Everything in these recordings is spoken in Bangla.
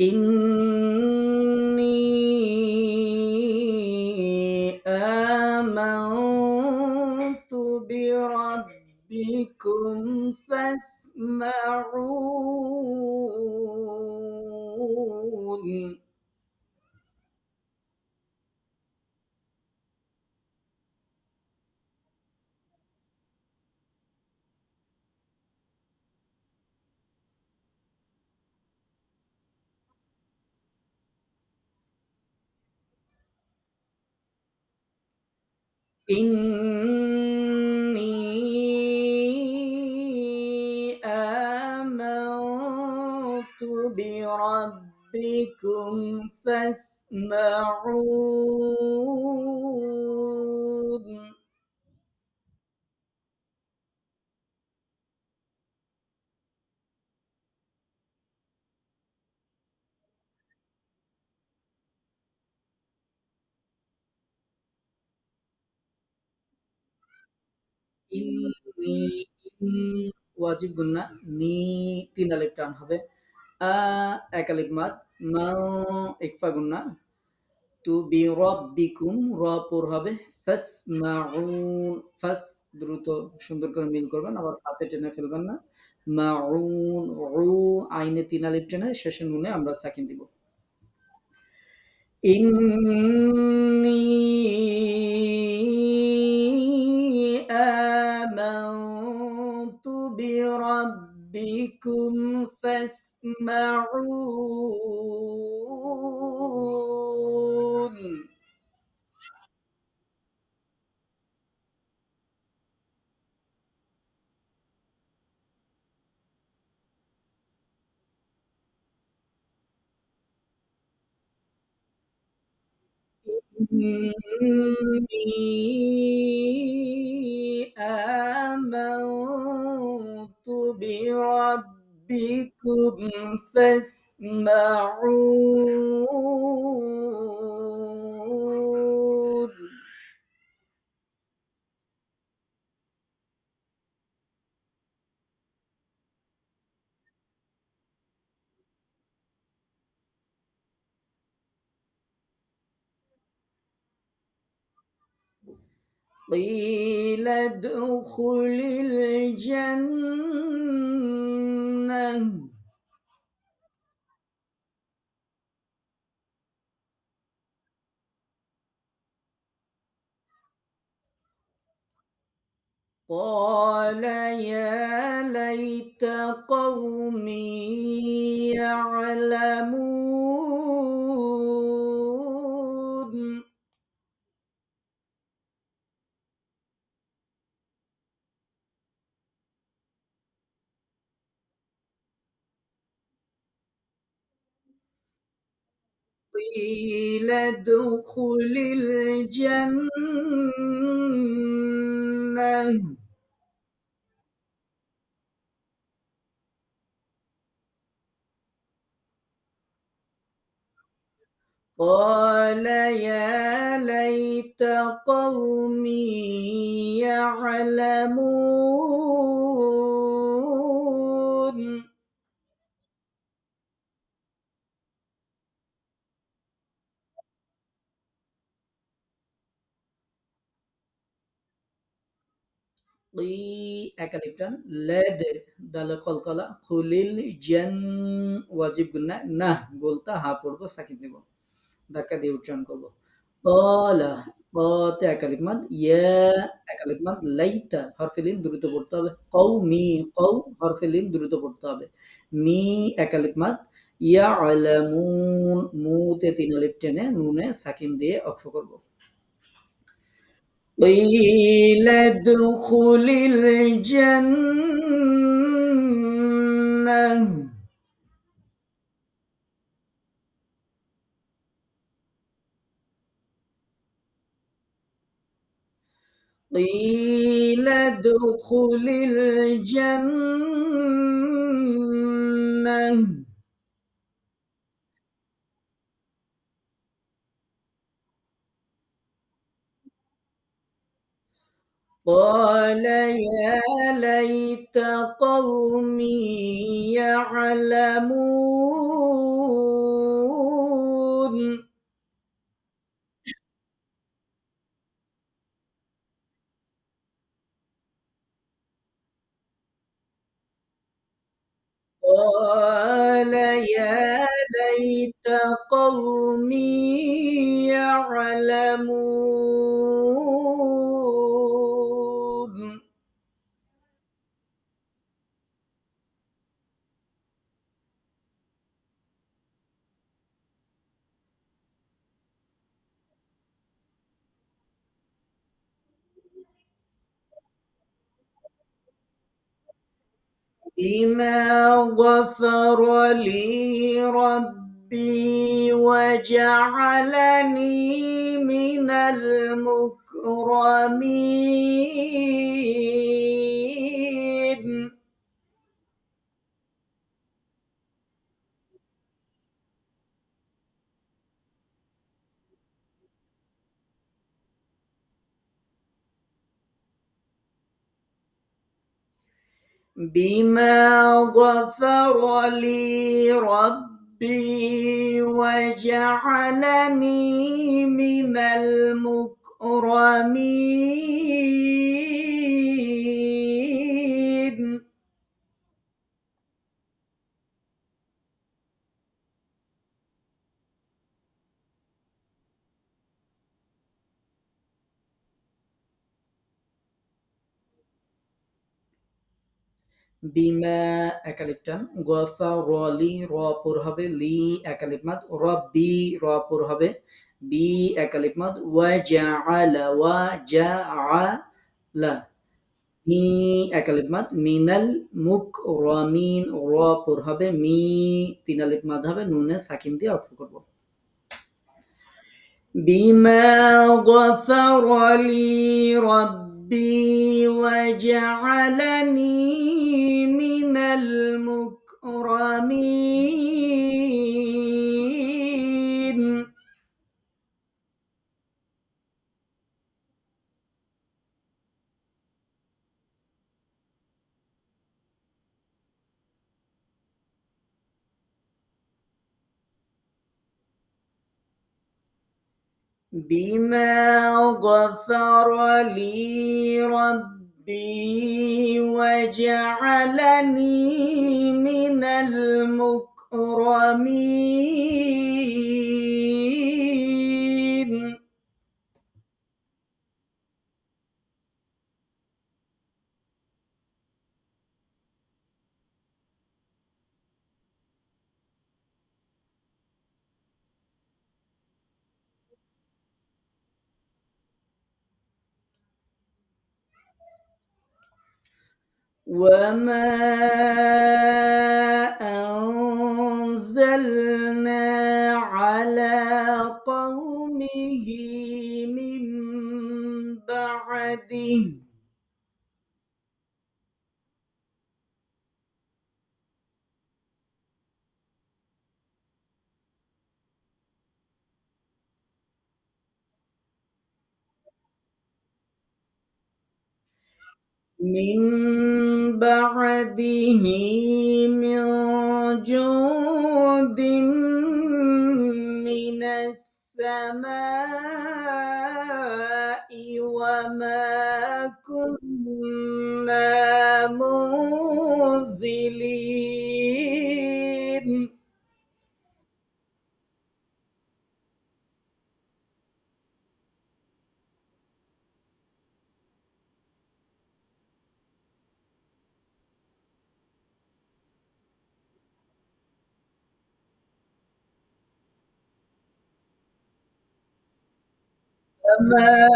إني آمنت بربكم فاسمعون. إني آمنت بربكم فاسمعون ইন নি ইন ওয়াজিব নি, তিন আলিফ টান হবে। আ, এক আলিফ তু বি রব্বিকুম হবে। ফাস, দ্রুত সুন্দর করে মিল করবেন, আবার হাতে টেনে ফেলবেন না। মাউন, রু, আইনে তিন আলিফ টেনে শেষে নুনে আমরা সাকিন দিব। ইন্নী بربكم فاسمعون. إني آمنت بربكم فاسمعون قيل ادخل الجنة. قال يا ليت قومي يعلمون قيل ادخل الجنة. قال يا ليت قومي يعلمون. একালিপটান লেদ দাল কলকলা খুলিল জেন ওয়াজিব গুন্না না বলতা হা পড়ব সাকিব নেব ধাক্কা দিয়ে উচ্চারণ করব কলা কতে একালিপ মাদ ইয়া একালিপ মাদ লাইতা হরফিলিন দ্রুত পড়তে হবে কৌ মি কৌ হরফিলিন দ্রুত পড়তে হবে মি একালিপ মাদ ইয়া আলামুন মুতে তিন আলিপ টেনে নুনে সাকিন দিয়ে অক্ষ করব قيل ادخل الجنة. قيل ادخل الجنة. قال يا ليت قومي يعلمون. قال يا ليت قومي يعلمون. بما غفر لي ربي وجعلني من المكرمين. بما غفر لي ربي وجعلني من المكرمين. বিমা একালিপটান গফারলি র পুর হবে, লি একালিপমাদ রব্বি র পুর হবে, বি একালিপমাদ ওয়া জাআলা ওয়া জাআলা মি একালিপমাদ মিনাল মুক রমিন র পুর হবে, মি তিন আলিপমাদ হবে, নুনে সাকিন দিয়ে অর্থ করব। বিমা গফার লি রব্বি وجعلني من المكرمين. بما غفر لي ربي وجعلني من المكرمين. وما أنزلنا على قومه من بعده من بعده من جند من السماء وما كنا منزلين. وما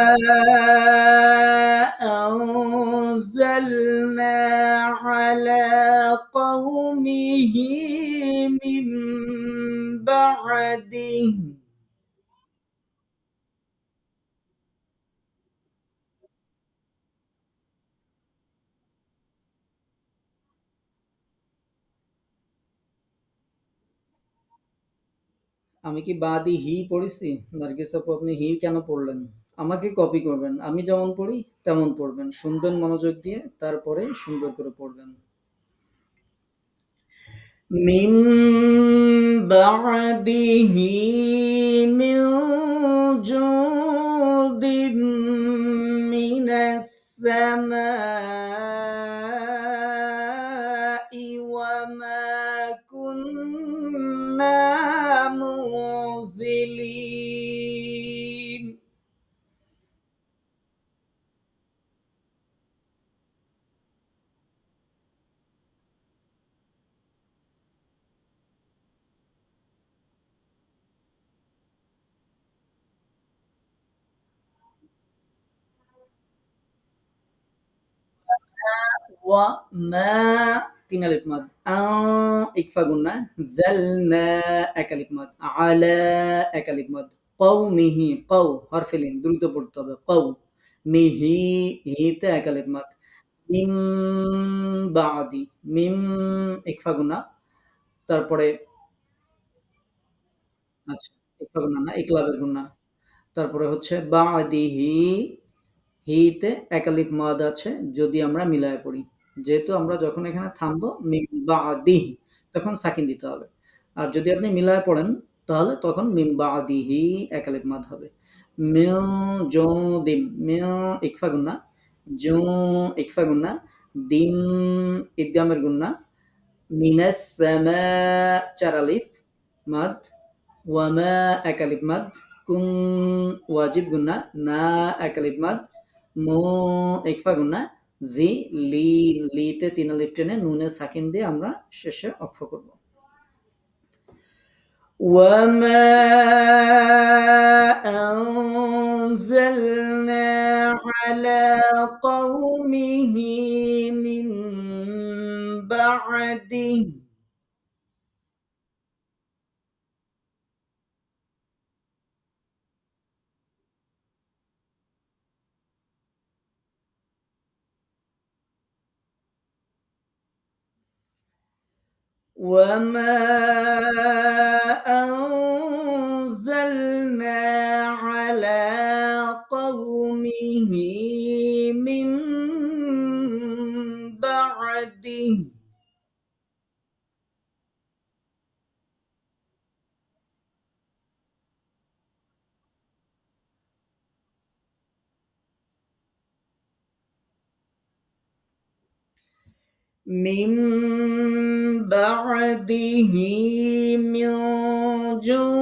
أنزلنا على قومه من بعده আমি কি বাদি হি পড়েছি নার্গিস আপু আপনি হি কেন পড়লেন আমাকে কপি করবেন আমি যেমন পড়ি তেমন পড়বেন শুনবেন মনোযোগ দিয়ে তারপরে সুন্দর করে পড়বেন من بعده من جند من السماء وما তিন আলিফ মাদ আ ইকফা গুন্না জালনা এক আলিফ মাদ আলা এক আলিফ মাদ কওমিহি কও হরফিলিন দ্রুত পড়তে হবে কও মিহি হিতে এক আলিফ মাদ মিম বাদি মিম ইকফা গুন্না তারপরে আচ্ছা ইকফা গুন্না না ইকলাবের গুন্না তারপরে হচ্ছে বাদিহি হিতে একালিফ মাদ আছে যদি আমরা মিলায় পড়ি। যেহেতু আমরা যখন এখানে থামবো মিম বাদিহি, তখন সাকিন দিতে হবে। আর যদি আপনি মিলায় পড়েন, তাহলে তখন মিম বাদিহি একালিফ মাদ হবে। মিউ জো দিম, মিউ ইকফা গুন্না, জো ইকফা গুন্না, দিম ইদ্যামের গুন্না, মিনাস সামা চার মাদ, ওয়ামা একালিফ মাদ, কুন ওয়াজিব গুন্না, না একালিফ মাদ মো ইকফা গুন্না জি লি লিতে তিন আলিফ টেনে নুনে সাকিন দিয়ে আমরা শেষে অক্ষ করব وما أنزلنا على قومه من بعده وما أنزلنا على قومه من بعده من بعده من جند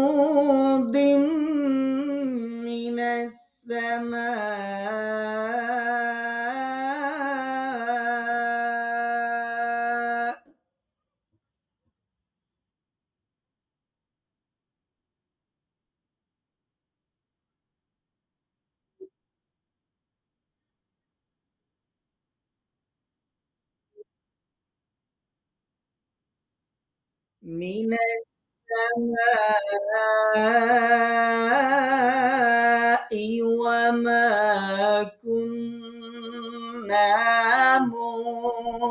وما كنا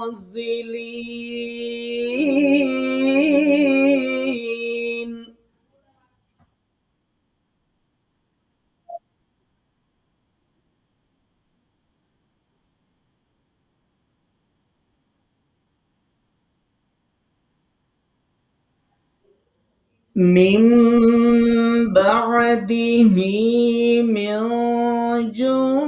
منزلين. من بعده من جند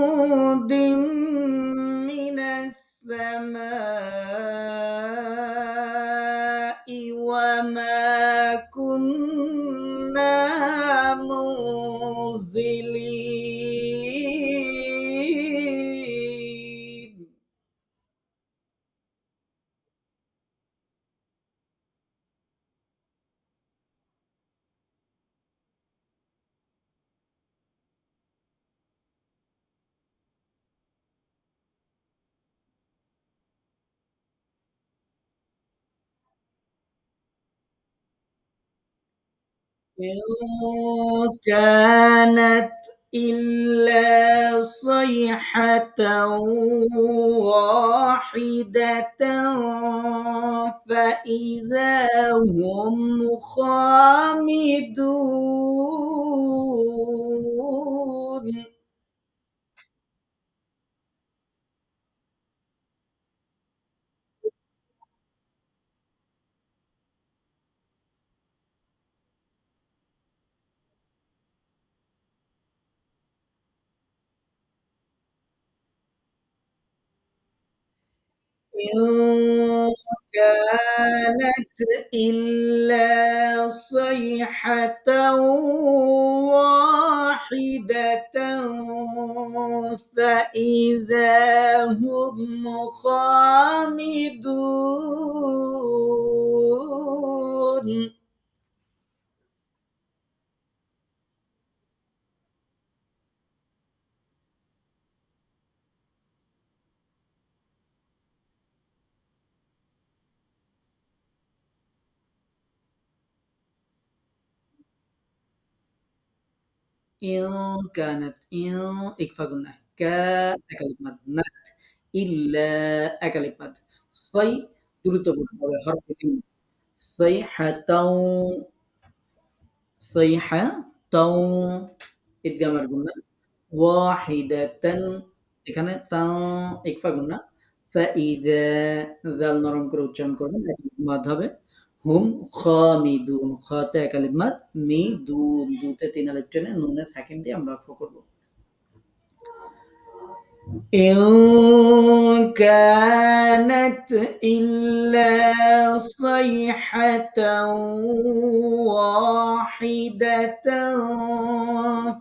كانت إلا صيحة واحدة فإذا هم خامدون. إن كانت إلا صيحة واحدة فإذا هم خامدون. إن كانت إن إكفا قلنا كا كلمة نت إلا كلمة صي দ্রুত বলতে হবে হরফ صيحة صيحة ইদগামের গুণা ওয়াহিদাতান এখানে তা ইকফা গুণা ফাইদা জাল নরম করে উচ্চারণ করবেন মাদ হবে হুম খামিদুন খাতে এক আলিফ মাদ মি দুন দুতে তিন আলিফ টেনে নুনে সেকেন্ড দিয়ে আমরা অক্ষ করব إن كانت إلا صيحة واحدة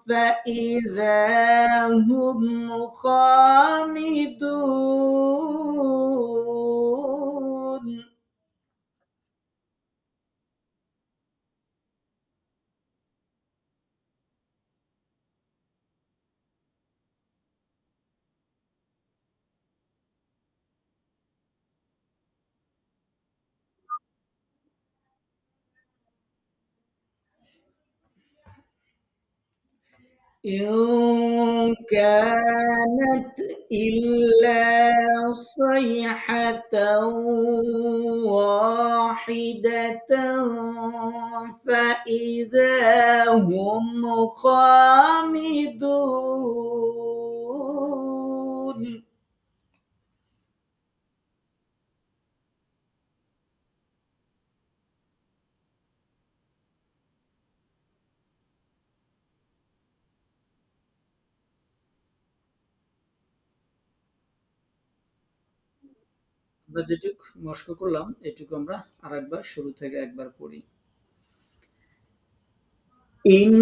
فإذا هم خامدون إن كانت إلا صيحة واحدة فإذا هم خامدون. আমরা যেটুক মস্ক করলাম এটুকু আমরা আর একবার শুরু থেকে একবার পড়ি। ইন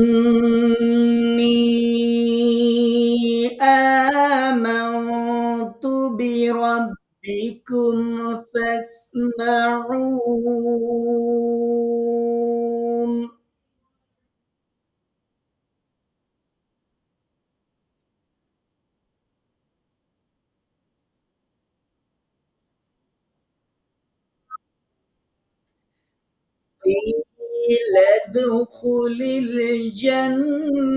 قيل ادخل الجنة.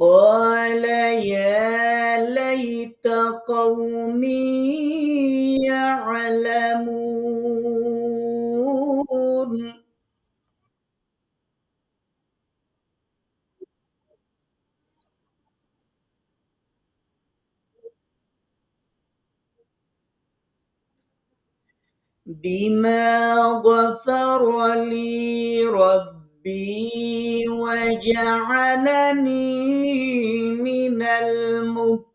قال يا ليت قومي يعلمون. بما غفر لي ربي وجعلني من المكرمين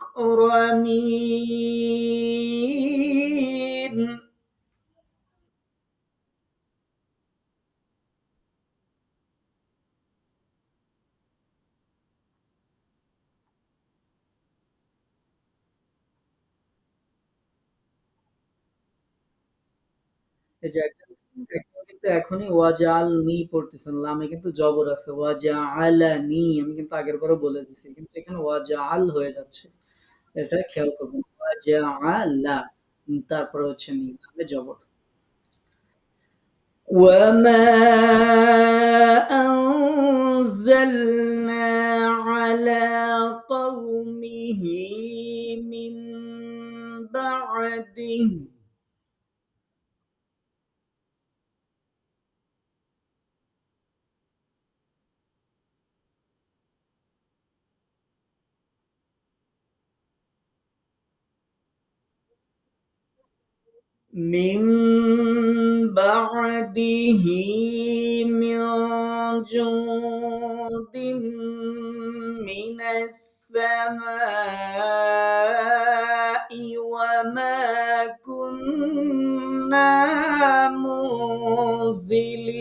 এই যে একজন একজন কিন্তু এখনই ওয়াজআলনি পড়তেছেন। লামে কিন্তু জবর আছে। ওয়াজআলানি আমি কিন্তু আগের বারও বলে দিছি। কিন্তু এখানে ওয়াজআল হয়ে যাচ্ছে। এটা খেয়াল করবেন। ওয়াজআলা তারপরে হচ্ছে নি লামে জবর। وما أنزلنا على قومه من بعده من بعده من جند من السماء وما كنا منزلين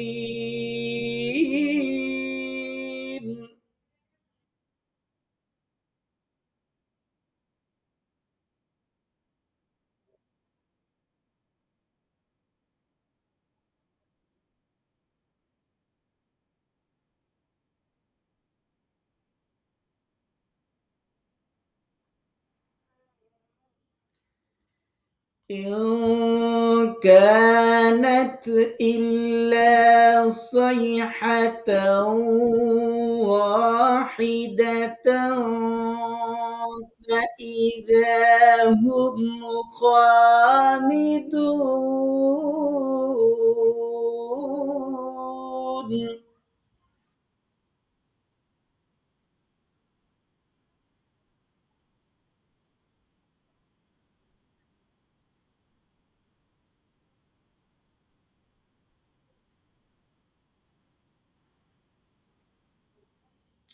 إن كانت إلا صيحة واحدة فإذا هم خامدون.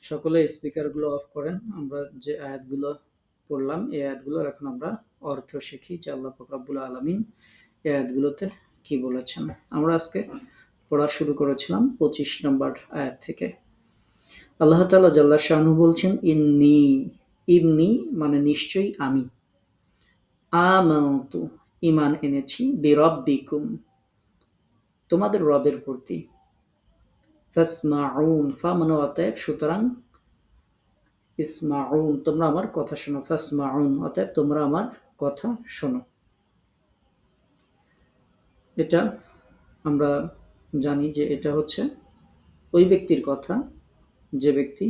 সকলে স্পিকারগুলো অফ করেন। আমরা যে আয়াতগুলো পড়লাম, এই আয়াতগুলোর এখন আমরা অর্থ শিখি যে আল্লাহ ফকরাবুল আলমিন এই আয়াতগুলোতে কি বলেছেন। আমরা আজকে পড়া শুরু করেছিলাম পঁচিশ নম্বর আয়াত থেকে। আল্লাহ তালা জাল্লা শাহনু বলছেন, ইন্নি ইন্নি মানে নিশ্চয়ই আমি। আমান্তু ইমান এনেছি, বিরব্বিকুম। তোমাদের রবের প্রতি ফাসমাউন, ফা মানে অতএব, সুতরাং ইসমাউন, তোমরা আমার কথা শোনো। ফাসমাউন, অতএব তোমরা আমার কথা শোনো। এটা আমরা জানি যে এটা হচ্ছে ওই ব্যক্তির কথা, যে ব্যক্তি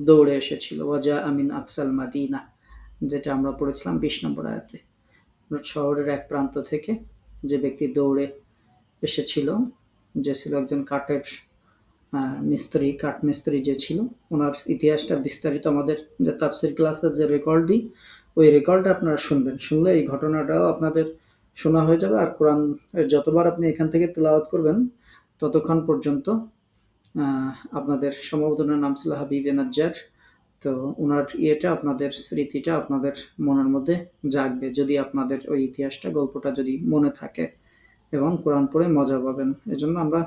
দৌড়ে এসেছিল। ওয়াজা আমিন আকসাল মাদিনা, যেটা আমরা পড়েছিলাম বিশ নম্বর আয়াতে। শহরের এক প্রান্ত থেকে যে ব্যক্তি দৌড়ে এসেছিল, যে ছিল একজন কাঠের মিস্ত্রি, কাঠ মিস্ত্রি যে ছিল, ওনার ইতিহাসটা বিস্তারিত আমাদের যে তাফসির ক্লাসে যে রেকর্ড দিই ওই রেকর্ডটা আপনারা শুনবেন। শুনলে এই ঘটনাটাও আপনাদের শোনা হয়ে যাবে। আর কোরআন যতবার আপনি এখান থেকে তেলাওয়াত করবেন, ততক্ষণ পর্যন্ত আপনাদের সম্ভবত নাম ছিল হাবিব নাজ্জার। তো ওনার ইয়েটা, আপনাদের স্মৃতিটা আপনাদের মনের মধ্যে জাগবে। যদি আপনাদের ওই ইতিহাসটা, গল্পটা যদি মনে থাকে এবং কোরআন পড়ে মজা পাবেন, এজন্য আমরা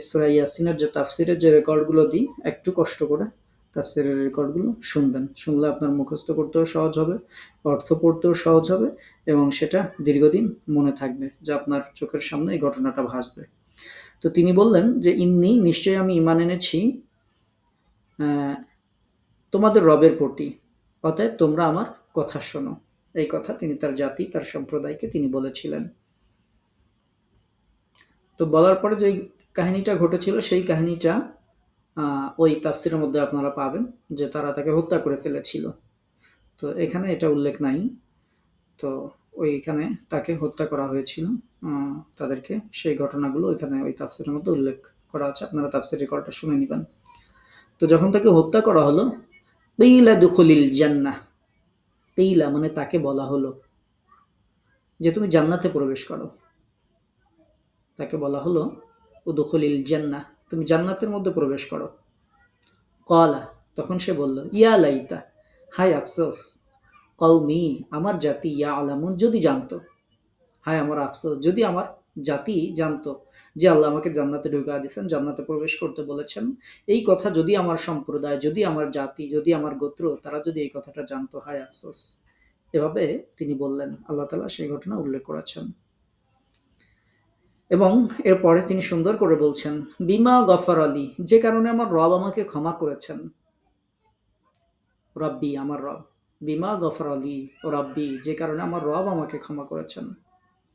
ইসরা ইয়াসিনের যে তাফসিরের যে রেকর্ডগুলো দিই, একটু কষ্ট করে তাফসিরের রেকর্ডগুলো শুনবেন। শুনলে আপনার মুখস্থ করতেও সহজ হবে, অর্থ পড়তেও সহজ হবে এবং সেটা দীর্ঘদিন মনে থাকবে যে আপনার চোখের সামনে এই ঘটনাটা ভাসবে। তো তিনি বললেন যে, ইন্নি নিশ্চয়ই আমি ইমান এনেছি তোমাদের রবের প্রতি। অতএব তোমরা আমার কথা শোনো। এই কথা তিনি তার জাতি, তার সম্প্রদায়কে তিনি বলেছিলেন। তো বলার পরে যে কাহিনীটা ঘটেছিল, সেই কাহিনীটা ওই তাফসিরের মধ্যে আপনারা পাবেন যে তারা তাকে হত্যা করে ফেলেছিল। তো এখানে এটা উল্লেখ নাই। তো ওইখানে তাকে হত্যা করা হয়েছিল। তাদেরকে সেই ঘটনাগুলো ওইখানে ওই তাফসিরের মধ্যে উল্লেখ করা আছে। আপনারা তাফসির রেকর্ডটা শুনে নেবেন। তো যখন তাকে হত্যা করা হলো তেইলা দুখলিল জান্না তেইলা মানে তাকে বলা হলো যে তুমি জান্নাতে প্রবেশ করো। তাকে বলা হলো উদুখলিল জান্না তুমি জান্নাতের মধ্যে প্রবেশ করো। কলা, তখন সে বলল, ইয়া লাইতা হাই আফসোস কৌমি আমার জাতি ইয়া আলামুন যদি জানতো। হায় আমার আফসোস, যদি আমার জাতি জানতো যে আল্লাহ আমাকে জান্নাতে ঢুকা দিয়েছেন, জান্নাতে প্রবেশ করতে বলেছেন, এই কথা যদি আমার সম্প্রদায়, যদি আমার জাতি, যদি আমার গোত্র, তারা যদি এই কথাটা জানতো, হায় আফসোস। এভাবে তিনি বললেন, আল্লাহ তালা সেই ঘটনা উল্লেখ করেছেন। এবং এরপরে তিনি সুন্দর করে বলছেন, বিমা গফর আলী, যে কারণে আমার রব আমাকে ক্ষমা করেছেন। রব্বি, আমার রব। বিমা গফর আলী, রব্বি, যে কারণে আমার রব আমাকে ক্ষমা করেছেন।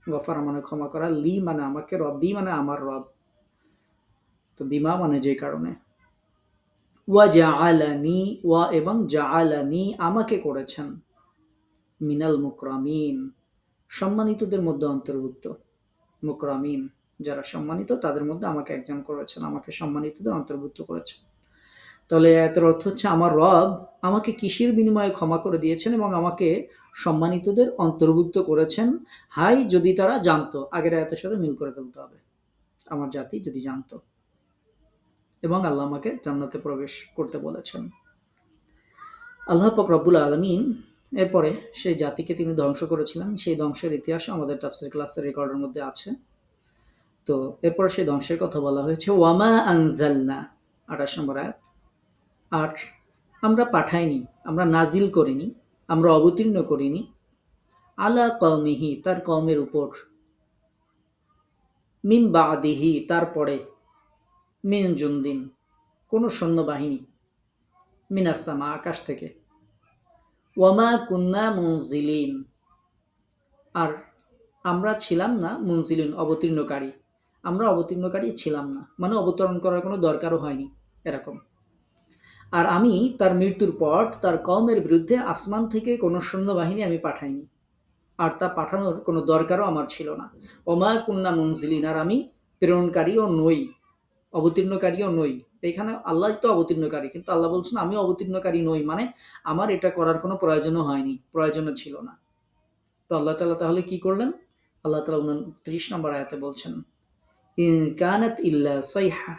গফার মানে ক্ষমা করা, লি মানে আমাকে, রব্বি মানে আমার রব। তো বিমা মানে যে কারণে। ওয়া জা আলানি ওয়া এবং জা আলানি আমাকে করেছেন, মিনাল মুকরামিন। সম্মানিতদের মধ্যে অন্তর্ভুক্ত। মুকরামিন যারা সম্মানিত, তাদের মধ্যে আমাকে একজন করেছেন, আমাকে সম্মানিতদের অন্তর্ভুক্ত করেছেন। তাহলে এতের অর্থ হচ্ছে আমার রব আমাকে কিসের বিনিময়ে ক্ষমা করে দিয়েছেন এবং আমাকে সম্মানিতদের অন্তর্ভুক্ত করেছেন? হাই, যদি তারা জানতো, আগের আয়াতের সাথে মিল করে ফেলতে হবে। আমার জাতি যদি জানতো। এবং আল্লাহ আমাকে জান্নাতে প্রবেশ করতে বলেছেন। আল্লাহ পাক রব্বুল আলমিন এরপরে সেই জাতিকে তিনি ধ্বংস করেছিলেন। সেই ধ্বংসের ইতিহাস আমাদের তাফসির ক্লাসের রেকর্ডের মধ্যে আছে। তো এরপরে সেই ধ্বংসের কথা বলা হয়েছে, ওয়ামা আনজালনা আঠাশ নম্বর আয়াত। আট আমরা পাঠাইনি, আমরা নাজিল করিনি, আমরা অবতীর্ণ করিনি। আলা কৌমিহি তার কমের উপর। মিন বাদিহি, তারপরে। মিন জুন্দিন, কোনো সৈন্যবাহিনী। মিনাসামা আকাশ থেকে। ওয়ামা কুন্না মুনজিলিন। আর আমরা ছিলাম না মুনজিলিন অবতীর্ণকারী। আমরা অবতীর্ণকারী ছিলাম না। মানে অবতরণ করার কোনো দরকারও হয়নি এরকম। আর আমি তার মৃত্যুর পর তার কমের বিরুদ্ধে আসমান থেকে কোনো সৈন্যবাহিনী আমি পাঠাইনি। আর তা পাঠানোর কোনো দরকারও আমার ছিল না। ওমা কুন্না মুনজিলিন আর আমি প্রেরণকারীও নই, অবতীর্ণকারীও নই। এখানে আল্লাহ তো অবতীর্ণকারী, কিন্তু আল্লাহ বলছেন আমি অবতীর্ণকারী নই। মানে আমার এটা করার কোনো প্রয়োজনও হয়নি, প্রয়োজনও ছিল না। তো আল্লাহ তালা তাহলে কি করলেন? আল্লাহ তালা উনত্রিশ নম্বর আয়াতে বলছেন কানাত ইল্লা সৈহা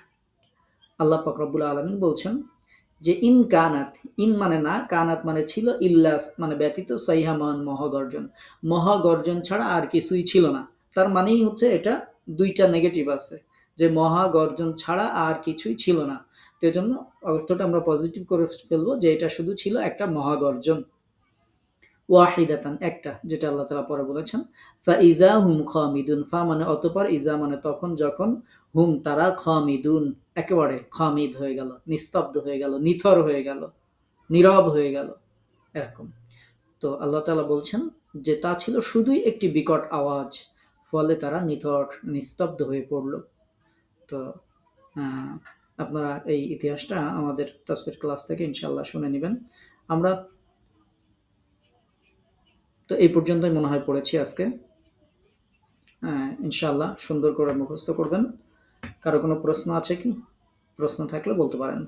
আল্লাহ পাকরবুল আলমিন বলছেন যে, ইন কানাত। ইন মানে না, কানাত মানে ছিল ইল্লাস মানে ব্যতীত সৈহামান মহাগর্জন। মহাগর্জন ছাড়া আর কিছুই ছিল না। তার মানেই হচ্ছে এটা দুইটা নেগেটিভ আছে। যে মহাগর্জন ছাড়া আর কিছুই ছিল না। তো জন্য অর্থটা আমরা পজিটিভ করে ফেলব যে এটা শুধু ছিল একটা মহাগর্জন ওয়াহিদাতান, একটা, যেটা আল্লাহ তালা পরে বলেছেন, ফা ইজা হুম খামিদুন ফা মানে অতপর ইজা মানে তখন যখন হুম তারা খামিদুন, একেবারে খামিদ হয়ে গেল, নিস্তব্ধ হয়ে গেল, নিথর হয়ে গেল, নীরব হয়ে গেল, এরকম। তো আল্লাহ তালা বলছেন যে তা ছিল শুধুই একটি বিকট আওয়াজ, ফলে তারা নিথর, নিস্তব্ধ হয়ে পড়ল। তো আপনারা এই ইতিহাসটা আমাদের তফসির ক্লাস থেকে ইনশাল্লাহ শুনে নেবেন। আমরা তো এই পর্যন্তই মনে হয় পড়েছি আজকে। ইনশাল্লাহ সুন্দর করে মুখস্থ করবেন। কারও কোনো প্রশ্ন আছে কি? প্রশ্ন থাকলে বলতে পারেন।